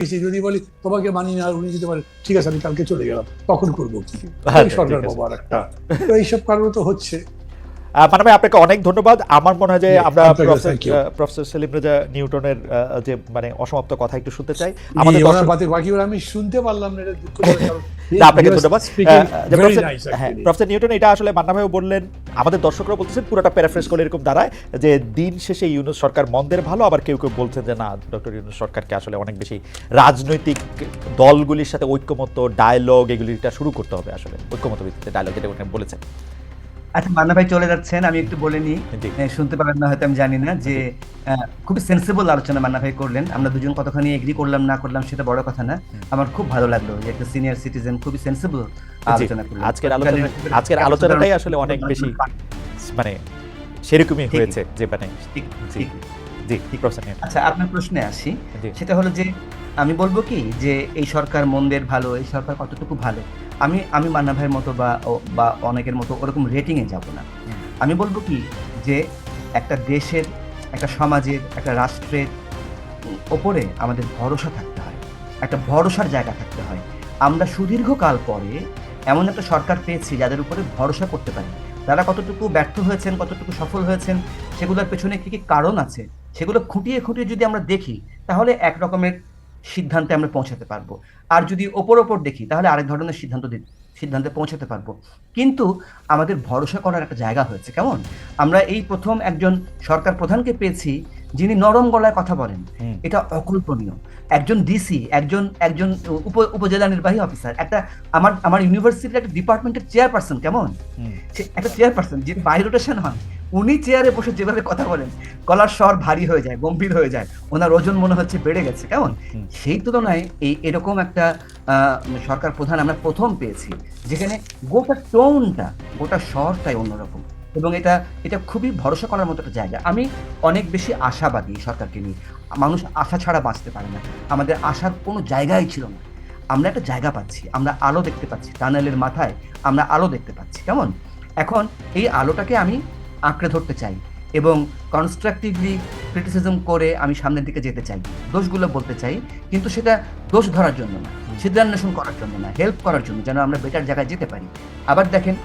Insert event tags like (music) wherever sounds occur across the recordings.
যদি বলি তোমাকে মানি না আর উনি যদি বলে ঠিক আছে আমি কালকে চলে গেলাম তখন করব কি? আচ্ছা, সরকার বাবার একটা তো এইসব কারণে তো হচ্ছে। মানে ভাই আপনাকে অনেক ধন্যবাদ। আমার মনে হয় যে আমরা প্রফেসর সেলিম রেজা নিউটনের যে মানে অসমাপ্ত কথা একটু শুনতে চাই। আমাদের দর্শক- বাকি আমি শুনতে পারলাম না এটা (laughs) না, আপনাকে ধন্যবাদ। হ্যাঁ প্রফেসর নিউটন এটা আসলে মান্না ভাইও বললেন আমাদের দর্শকরা বলতেছেন পুরোটা প্যারাফ্রেজ করে এরকম দাঁড়ায় যে দিন শেষে ইউনুস সরকার মন্দের ভালো আবার কেউ কেউ বলছেন যে না ডক্টর ইউনুস সরকারকে আসলে অনেক বেশি রাজনৈতিক দলগুলির সাথে ঐক্যমত ডায়লগ এগুলিটা শুরু করতে হবে আসলে ঐক্যমত ভিত্তিতে ডায়লগ যেটা বলেছেন। আচ্ছা মান্না ভাই চলে যাচ্ছেন আমি একটু বলে নিই। শুনতে পাবেন না হয়তো আমি জানি না যে খুবই সেন্সিবল আলোচনা মান্না ভাই করলেন। আমরা দুজন কতখানি এগ্রি করলাম না করলাম সেটা বড় কথা না। আমার খুব ভালো লাগল যে একটা সিনিয়র সিটিজেন খুবই সেন্সিবল আলোচনা করলেন। আজকের আলোচনা আজকের আলোচনাটাই আসলে অনেক বেশি মানে সেরকমই হয়েছে যে মানে ঠিক, জি ঠিক। জি আচ্ছা আপনার প্রশ্নে আসি। সেটা হলো যে আমি বলব কি যে এই সরকার মন্দের ভালো এই সরকার কতটুকু ভালো? আমি আমি মান্না ভাইয়ের মতো বা বা অনেকের মতো ওরকম রেটিংয়ে যাব না। আমি বলব কি যে একটা দেশের একটা সমাজের একটা রাষ্ট্রের ওপরে আমাদের ভরসা থাকতে হয়। একটা ভরসার জায়গা থাকতে হয়। আমরা সুদীর্ঘকাল পরে এমন একটা সরকার পেয়েছি যাদের উপরে ভরসা করতে পারি তারা কতটুকু ব্যর্থ হয়েছেন কতটুকু সফল হয়েছেন সেগুলোর পেছনে কি কি কারণ আছে সেগুলো খুঁটিয়ে খুঁটিয়ে যদি আমরা দেখি তাহলে এক রকমের সিদ্ধান্তে আমরা পৌঁছাতে পারব। আর যদি ওপর ওপর দেখি তাহলে আরেক ধরনের সিদ্ধান্ত সিদ্ধান্তে পৌঁছাতে পারব। কিন্তু আমাদের ভরসা করার একটা জায়গা হয়েছে কেমন? আমরা এই প্রথম একজন সরকার প্রধানকে পেয়েছি যিনি নরম গলায় কথা বলেন। এটা অকল্পনীয়। একজন ডিসি একজন একজন উপ উপজেলা নির্বাহী অফিসার একটা আমার আমার ইউনিভার্সিটির একটা ডিপার্টমেন্টের চেয়ারপারসন কেমন? একটা চেয়ারপারসন যিনি বাই রোটেশন হন উনি চেয়ারে বসে যেভাবে কথা বলেন গলার স্বর ভারী হয়ে যায় গম্ভীর হয়ে যায় ওনার ওজন মনে হচ্ছে বেড়ে গেছে কেমন? সেই তুলনায় এই এরকম একটা সরকার প্রধান আমরা প্রথম পেয়েছি যেখানে গোটা টোনটা গোটা স্বরটাই অন্যরকম এবং এটা এটা খুবই ভরসা করার মতো একটা জায়গা। আমি অনেক বেশি আশাবাদী সরকারকে নিয়ে। মানুষ আশা ছাড়া বাঁচতে পারে না। আমাদের আশার কোনো জায়গাই ছিল না। আমরা একটা জায়গা পাচ্ছি আমরা আলো দেখতে পাচ্ছি টানেলের মাথায় আমরা আলো দেখতে পাচ্ছি কেমন? এখন এই আলোটাকে আমি আঁকড়ে ধরতে চাই এবং কনস্ট্রাকটিভলি ক্রিটিসিজম করে আমি সামনের দিকে যেতে চাই। দোষগুলো বলতে চাই, কিন্তু সেটা দোষ ধরার জন্য না সিদ্ধান্বেষণ করার জন্য না হেল্প করার জন্য যেন আমরা বেটার জায়গায় যেতে পারি। আবার দেখেন,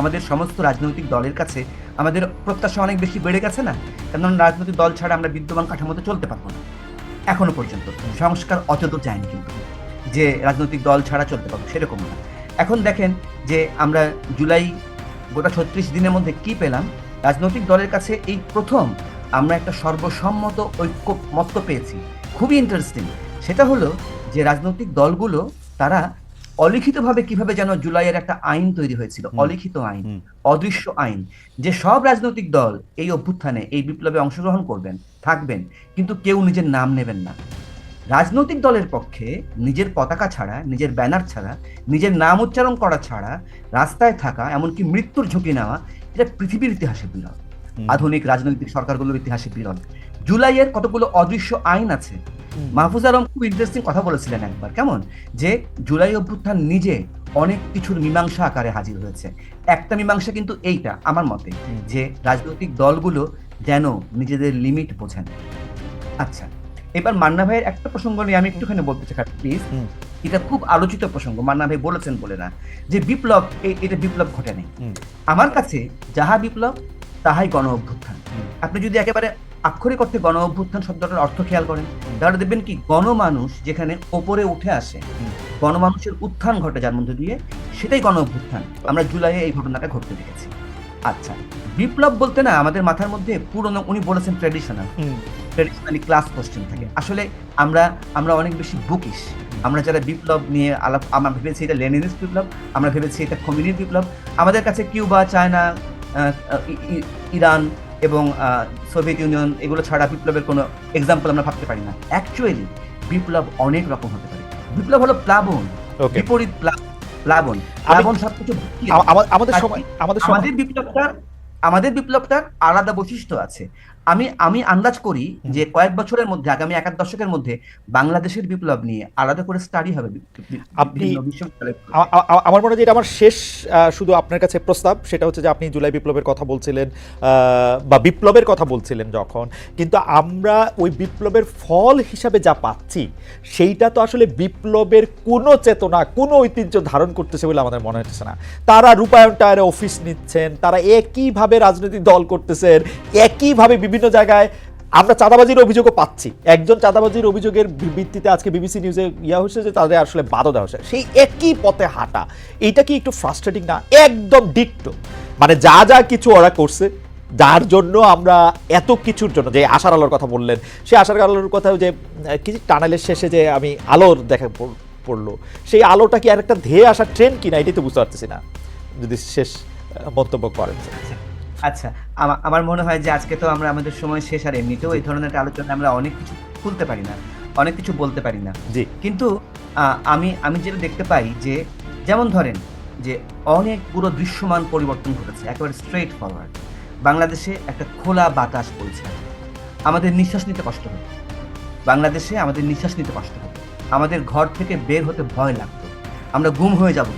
আমাদের সমস্ত রাজনৈতিক দলের কাছে আমাদের প্রত্যাশা অনেক বেশি বেড়ে গেছে না? কারণ রাজনৈতিক দল ছাড়া আমরা বিদ্যমান কাঠামোতে চলতে পারব না। এখনও পর্যন্ত সংস্কার অচেত যায়নি কিন্তু, যে রাজনৈতিক দল ছাড়া চলতে পারব সেরকম না। এখন দেখেন যে আমরা জুলাই গোটা ছত্রিশ দিনের মধ্যে কি পেলাম? রাজনৈতিক দলের কাছে এই প্রথম আমরা একটা সর্বসম্মত ঐক্যমত্য পেয়েছি। খুবই ইন্টারেস্টিং সেটা হলো যে রাজনৈতিক দলগুলো তারা অলিখিতভাবে কীভাবে যেন জুলাইয়ের একটা আইন তৈরি হয়েছিল। অলিখিত আইন অদৃশ্য আইন যে সব রাজনৈতিক দল এই অভ্যুত্থানে এই বিপ্লবে অংশগ্রহণ করবেন থাকবেন কিন্তু কেউ নিজের নাম নেবেন না। রাজনৈতিক দলের পক্ষে নিজের পতাকা ছাড়া নিজের ব্যানার ছাড়া নিজের নাম উচ্চারণ করা ছাড়া রাস্তায় থাকা এমনকি মৃত্যুর ঝুঁকি নেওয়া এটা পৃথিবীর ইতিহাসে বিরল। আধুনিক রাজনৈতিক সরকারগুলোর ইতিহাসে বিরল। জুলাইয়ের কতগুলো অদৃশ্য আইন আছে? মাহফুজ আলম খুব ইন্টারেস্টিং কথা বলেছিলেন একবার কেমন? যে জুলাই অভ্যুত্থান নিজে অনেক কিছুর মীমাংসা আকারে হাজির হয়েছে। একটা মীমাংসা কিন্তু এইটা আমার মতে যে রাজনৈতিক দলগুলো যেন নিজেদের লিমিট বোঝেন আচ্ছা এবার মান্না ভাইয়ের একটা প্রসঙ্গ নিয়ে আমি একটুখানি বলতে চাই প্লিজ এটা খুব আলোচিত প্রসঙ্গ মান্না ভাই বলেছেন বলে না যে বিপ্লব এটা বিপ্লব ঘটে নাই। আমার কাছে যাহা বিপ্লব তাহাই গণ অভ্যুত্থান। আপনি যদি একেবারে আক্ষরিক অর্থে গণ অভ্যুত্থান শব্দটার অর্থ খেয়াল করেন তাহলে দেখবেন কি গণমানুষ যেখানে ওপরে উঠে আসে গণমানুষের উত্থান ঘটে যার মধ্যে দিয়ে সেটাই গণ অভ্যুত্থান। আমরা জুলাইয়ে এই ঘটনাটা ঘটতে দেখেছি। আচ্ছা বিপ্লব বলতে না আমাদের মাথার মধ্যে পুরনো উনি বলেছেন traditional hmm. Traditionally class question থাকে। আসলে আমরা আমরা অনেক বেশি বুকিশ আমরা যারা বিপ্লব নিয়ে আলাপ আমরা ভেবেছি এটা লেনিনিস্ট বিপ্লব আমরা ভেবেছি এটা কমিউনিস্ট বিপ্লব। আমাদের কাছে কিউবা চায়না ইরান এবং সোভিয়েত ইউনিয়ন এগুলো ছাড়া বিপ্লবের কোনো এক্সাম্পল আমরা ভাবতে পারি না। অ্যাকচুয়ালি বিপ্লব অনেক রকম হতে পারে। বিপ্লব হলো প্লাবন। বিপরীত প্লা- প্লাবন। প্লাবন সবকিছু আমাদের সময় আমাদের বিপ্লবটার আমাদের বিপ্লবটার আলাদা বৈশিষ্ট্য আছে। আমি আমি আন্দাজ করি যে কয়েক বছরের মধ্যে আগামী এক দশকের মধ্যে বাংলাদেশের বিপ্লব নিয়ে আলাদা করে স্টাডি হবে আপনি- আমার মনে হয় যে এটা আমার শেষ শুধু আপনার কাছে প্রস্তাব সেটা হচ্ছে যে আপনি জুলাই বিপ্লবের কথা বলছিলেন বা বিপ্লবের কথা বলছিলেন যখন কিন্তু আমরা ওই বিপ্লবের ফল হিসাবে যা পাচ্ছি সেইটা তো আসলে বিপ্লবের কোনো চেতনা কোনো ঐতিহ্য ধারণ করতেছে বলে আমাদের মনে হচ্ছে না। তারা রূপায়ণ টায়ারে অফিস নিচ্ছেন তারা একইভাবে রাজনৈতিক দল করতেছেন একইভাবে বিভিন্ন জায়গায় আমরা চাঁদাবাজির অভিযোগও পাচ্ছি। একজন চাঁদাবাজির অভিযোগের ভিত্তিতে আজকে বিবিসি নিউজে ইয়া হয়েছে যে তাদের আসলে বাধা দেওয়া হয়েছে। সেই একই পথে হাঁটা, এইটা কি একটু ফ্রাস্ট্রেটিং না? একদম ডিক্টো মানে যা যা কিছু ওরা করছে, যার জন্য আমরা এত কিছুর জন্য, যে আশার আলোর কথা বললেন, সেই আশার আলোর কথা যে কিছু টানেলের শেষে যে আমি আলোর দেখা পড়ল, সেই আলোটা কি আর একটা ধেয়ে আসা ট্রেন কিনা, এটাই তো বুঝতে পারতেছি না। যদি শেষ মন্তব্য করেন। আচ্ছা আমার মনে হয় যে আজকে তো আমরা আমাদের সময় শেষ আর এমনিতেও এই ধরনের একটা আলোচনা আমরা অনেক কিছু খুলতে পারি না অনেক কিছু বলতে পারি না। জি। কিন্তু আমি আমি যেটা দেখতে পাই যে যেমন ধরেন যে অনেক পুরো দৃশ্যমান পরিবর্তন ঘটেছে একেবারে স্ট্রেট ফরওয়ার্ড বাংলাদেশে একটা খোলা বাতাস বলছে আমাদের নিঃশ্বাস নিতে কষ্ট হতো। বাংলাদেশে আমাদের নিঃশ্বাস নিতে কষ্ট হতো। আমাদের ঘর থেকে বের হতে ভয় লাগতো। আমরা গুম হয়ে যাব।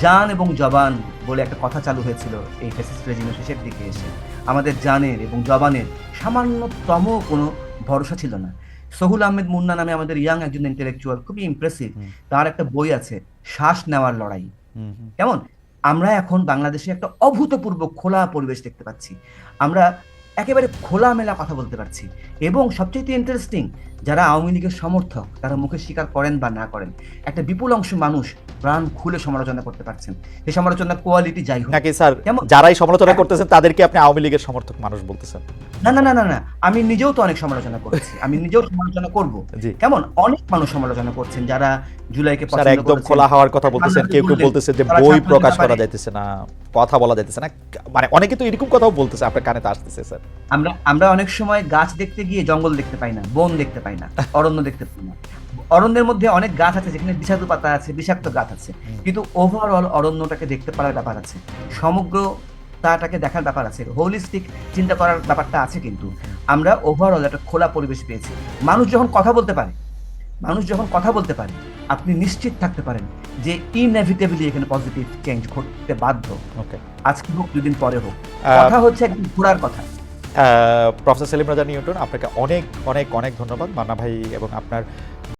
জান এবং জবান বলে একটা কথা চালু হয়েছিল এই ফেসিস্ট রেজিমের শেষের দিকে এসে। আমাদের জানের এবং জবানের সামান্যতম কোনো ভরসা ছিল না। সহুল আহমেদ মুন্না নামে আমাদের ইয়াং একজন ইন্টেলেকচুয়াল খুবই ইমপ্রেসিভ তার একটা বই আছে শ্বাস নেওয়ার লড়াই। কেমন? আমরা এখন বাংলাদেশে একটা অভূতপূর্ব খোলা পরিবেশ দেখতে পাচ্ছি। আমরা একেবারে খোলামেলা কথা বলতে পারছি। এবং সবচেয়ে ইন্টারেস্টিং যারা আওয়ামী লীগের সমর্থক তারা মুখে স্বীকার করেন বা না করেন একটা বিপুল অংশ মানুষ প্রাণ খুলে সমালোচনা করতে পারছেন। এই সমালোচনার কোয়ালিটি যাই হোক। নাকি স্যার যারাই সমালোচনা করতেছেন তাদেরকে আপনি আওয়ামী লীগের সমর্থক মানুষ বলতেছেন? না না না না না আমি নিজেও তো অনেক সমালোচনা করেছি। আমি নিজেও সমালোচনা করব। কেমন? অনেক মানুষ সমালোচনা করছেন যারা জুলাইকে পছন্দ একদম খোলা হওয়ার কথা বলতেছেন কেউ কেউ বলতেছে যে বই প্রকাশ করা যাইতেছে না কথা বলা যাইতেছে না। মানে অনেকে তো এরকম কথাও বলতেছে আপনার কানে তো আসতেছে স্যার। আমরা আমরা অনেক সময় গাছ দেখতে গিয়ে জঙ্গল দেখতে পাই না বন দেখতে পাই না অরণ্য দেখতে পাই না। অরণ্যের মধ্যে অনেক গাছ আছে যেখানে বিষাক্ত পাতা আছে বিষাক্ত গাছ আছে। কিন্তু ওভারঅল অরণ্যটাকে দেখতে পারার ব্যাপার আছে। সমগ্র তাটাকে দেখার ব্যাপার আছে। হোলিস্টিক চিন্তা করার ব্যাপারটা আছে কিন্তু। আমরা ওভারঅল একটা খোলা পরিবেশ পেয়েছি। মানুষ যখন কথা বলতে পারে মানুষ যখন কথা বলতে পারে আপনি নিশ্চিত থাকতে পারেন যে ইনএভিটেবলি এখানে পজিটিভ চেঞ্জ ঘটতে বাধ্য। ওকে আজকে হোক দুদিন পরে হোক। কথা হচ্ছে একদম ঘোরার কথা। প্রফেসর সেলিম রাজা নিউটন আপনাকে অনেক অনেক অনেক ধন্যবাদ। মান্না ভাই এবং আপনার